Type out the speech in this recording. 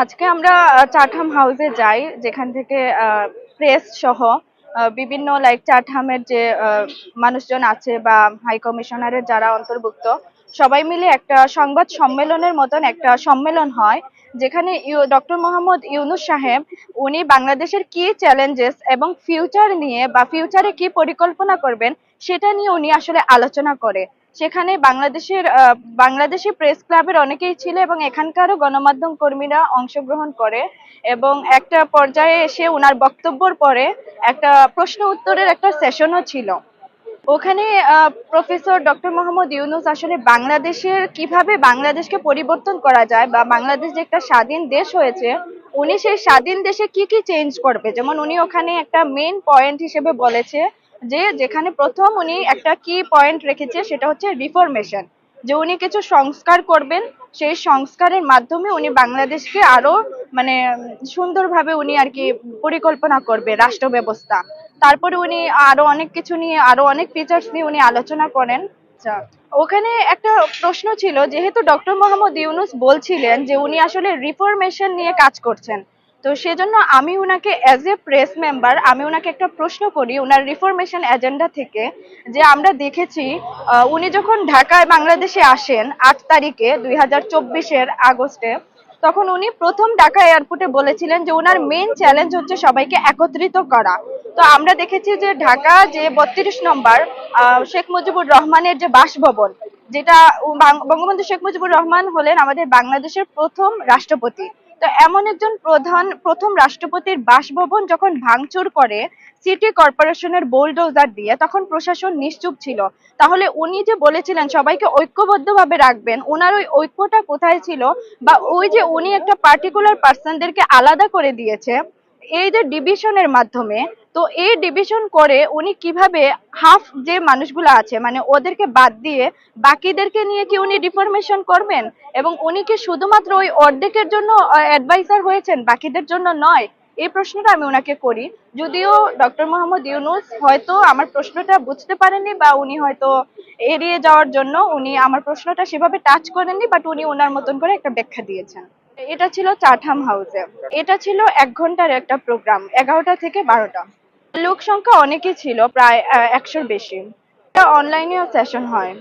আজকে আমরা চাটহাম হাউসে যাই, যেখান থেকে প্রেস সহ বিভিন্ন লাইক চাটহামের যে মানুষজন আছে বা হাই কমিশনারের যারা অন্তর্ভুক্ত, সবাই মিলে একটা সংবাদ সম্মেলনের মতন একটা সম্মেলন হয়, যেখানে ডক্টর মোহাম্মদ ইউনুস সাহেব, উনি বাংলাদেশের কি চ্যালেঞ্জেস এবং ফিউচার নিয়ে বা ফিউচারে কি পরিকল্পনা করবেন, সেটা নিয়ে উনি আসলে আলোচনা করে। সেখানে বাংলাদেশের বাংলাদেশি প্রেস ক্লাবের অনেকেই ছিল এবং এখানকারও গণমাধ্যম কর্মীরা অংশগ্রহণ করে এবং একটা পর্যায়ে এসে ওনার বক্তব্যর পরে একটা প্রশ্ন উত্তরের একটা সেশনও ছিল। ওখানে প্রফেসর ডক্টর মোহাম্মদ ইউনুস আসলে বাংলাদেশের, কীভাবে বাংলাদেশকে পরিবর্তন করা যায় বা বাংলাদেশ যে একটা স্বাধীন দেশ হয়েছে, উনি সেই স্বাধীন দেশে কি কি চেঞ্জ করবে? যেমন উনি ওখানে একটা মেন পয়েন্ট হিসেবে বলেছে যে যেখানে প্রথম উনি একটা কি পয়েন্ট রেখেছে সেটা হচ্ছে রিফরমেশন যে উনি কিছু সংস্কার করবেন সেই সংস্কারের মাধ্যমে উনি বাংলাদেশকে আরও মানে সুন্দরভাবে উনি আর কি পরিকল্পনা করবে রাষ্ট্র ব্যবস্থা। তারপরে উনি আরও অনেক কিছু নিয়ে আরও অনেক ফিচার্স নিয়ে উনি আলোচনা করেন। আচ্ছা, ওখানে একটা প্রশ্ন ছিল যেহেতু ডক্টর মোহাম্মদ ইউনুস বলছিলেন যে উনি আসলে রিফরমেশন নিয়ে কাজ করছেন তো সেজন্য আমি ওনাকে অ্যাজ এ প্রেস মেম্বার আমি ওনাকে একটা প্রশ্ন করি ওনার রিফরমেশন এজেন্ডা থেকে যে আমরা দেখেছি উনি যখন ঢাকায় বাংলাদেশে আসেন আট তারিখে দুই হাজার চব্বিশের আগস্টে, তখন উনি প্রথম ঢাকা এয়ারপোর্টে বলেছিলেন যে ওনার মেন চ্যালেঞ্জ হচ্ছে সবাইকে একত্রিত করা। তো আমরা দেখেছি যে ঢাকা যে বত্রিশ নম্বর শেখ মুজিবুর রহমানের যে বাসভবন, যেটা বঙ্গবন্ধু শেখ মুজিবুর রহমান হলেন আমাদের বাংলাদেশের প্রথম রাষ্ট্রপতি। তো এমন একজন প্রধান, প্রথম রাষ্ট্রপতির বাসভবন যখন ভাঙচুর করে, সিটি কর্পোরেশনের বোলডোজার দিয়ে, তখন প্রশাসন নিশ্চুপ ছিল। তাহলে উনি যে বলেছিলেন, সবাইকে ঐক্যবদ্ধভাবে রাখবেন ওনার ওই ঐক্যটা কোথায় ছিল? বা ওই যে উনি একটা পার্টিকুলার পার্সনদেরকে আলাদা করে দিয়েছে, এই যে ডিভিশনের মাধ্যমে তো এই ডিভিশন করে উনি কীভাবে হাফ যে মানুষগুলো আছে মানে ওদেরকে বাদ দিয়ে বাকিদেরকে নিয়ে কি উনি ডিফরমেশন করবেন? এবং উনি কি শুধুমাত্র ওই অর্ধেকের জন্য অ্যাডভাইসার হয়েছেন, বাকিদের জন্য নয়? এই প্রশ্নটা আমি ওনাকে করি। যদিও ডক্টর মোহাম্মদ ইউনুস হয়তো আমার প্রশ্নটা বুঝতে পারেননি বা উনি হয়তো এড়িয়ে যাওয়ার জন্য উনি আমার প্রশ্নটা সেভাবে টাচ করেননি বাট উনি ওনার মতন করে একটা ব্যাখ্যা দিয়েছেন। এটা ছিল চাঠাম হাউসে এটা ছিল এক ঘণ্টার একটা প্রোগ্রাম এগারোটা থেকে বারোটা। লোক সংখ্যা অনেকই ছিল প্রায় একশোর বেশি। অনলাইনেও সেশন হয়।